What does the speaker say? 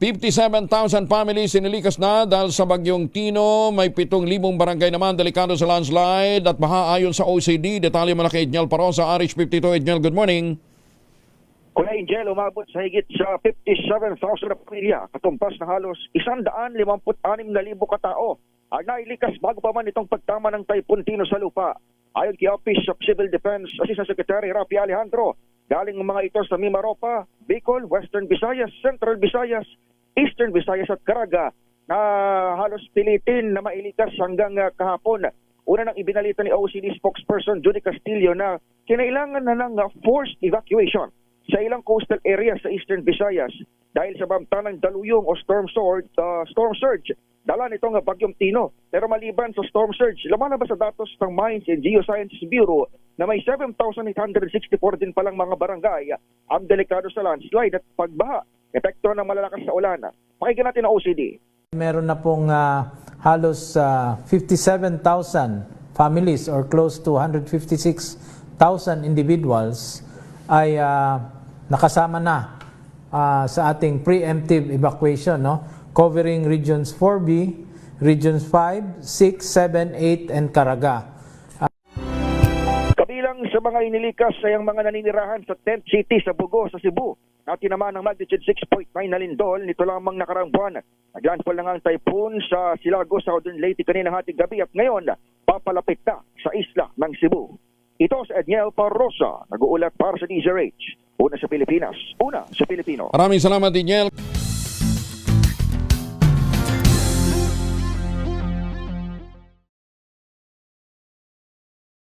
57,000 families sinilikas na dahil sa bagyong Tino. May 7,000 barangay naman delikado sa landslide at baha ayon sa OCD. Detalye mo na kay Edniel Parosa, RH52. Edniel, good morning. Kuya Angel, umabot sa higit sa 57,000 na pamilya, katumpas na halos 156,000 katao ang nailikas bago pa man itong pagtama ng Typhoon Tino sa lupa. Ayon kay Office of Civil Defense Assistant Secretary Rafi Alejandro, galing mga ito sa Mimaropa, Bicol, Western Visayas, Central Visayas, Eastern Visayas at Caraga na halos pilitin na mailikas hanggang ah, kahapon. Una nang ibinalita ni OCD spokesperson Judy Castillo na kinailangan na ng ah, forced evacuation sa ilang coastal area sa Eastern Visayas dahil sa bamtanang daluyong o storm surge, uh, storm surge dala nitong bagyong Tino. Pero maliban sa storm surge, ba sa datos ng Mines and Geosciences Bureau na may 7,864 din palang mga barangay ang delikado sa landslide at pagbaha, epekto ng malalakas na ulan. Pakinggan natin ang OCD. Meron na pong ah, halos ah, 57,000 families or close to 156,000 individuals ay ah, nakasama na ah, sa ating preemptive evacuation no covering regions 4B, regions 5, 6, 7, 8 and Caraga. Sa mga inilikas ay ang mga naninirahan sa Tent City sa Bugo sa Cebu na tinamaan ng magnitude 6.9 na lindol nito lamang nakarang buwan. Naglandfall na nga ang typhoon sa Silago, Southern Leyte kaninang hating gabi at ngayon papalapit na sa isla ng Cebu. Ito si Edniel Parrosa, nag-uulat para sa DZRH. Una sa Pilipinas, una sa Pilipino. Maraming salamat, Edniel.